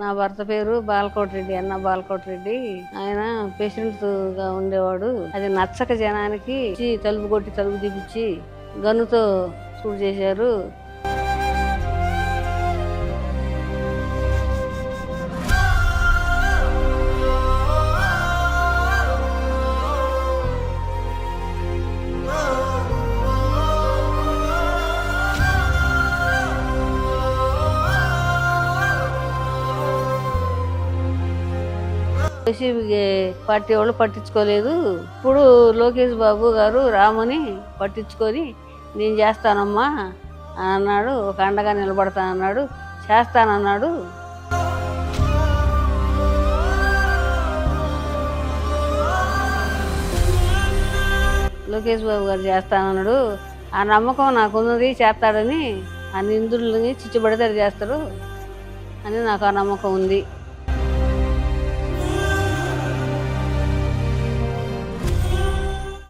నా భర్త పేరు బాలకోట రెడ్డి అన్న బాలకోట రెడ్డి ఆయన పేషెంట్గా ఉండేవాడు. అది నచ్చక జనానికి తలుపు కొట్టి తలుపు దిపించి గన్నుతో చూడు చేశారు. చెప్పేసి పార్టీ వాళ్ళు పట్టించుకోలేదు. ఇప్పుడు లోకేష్ బాబు గారు రామని పట్టించుకొని నేను చేస్తానమ్మా అని అన్నాడు. ఒక అండగా నిలబడతానన్నాడు చేస్తానన్నాడు. లోకేష్ బాబు గారు చేస్తానన్నాడు. ఆ నమ్మకం నాకున్నది చేస్తాడని ఆ నిందుల్ని చిచ్చుబడితే చేస్తారు అని నాకు ఆ నమ్మకం ఉంది.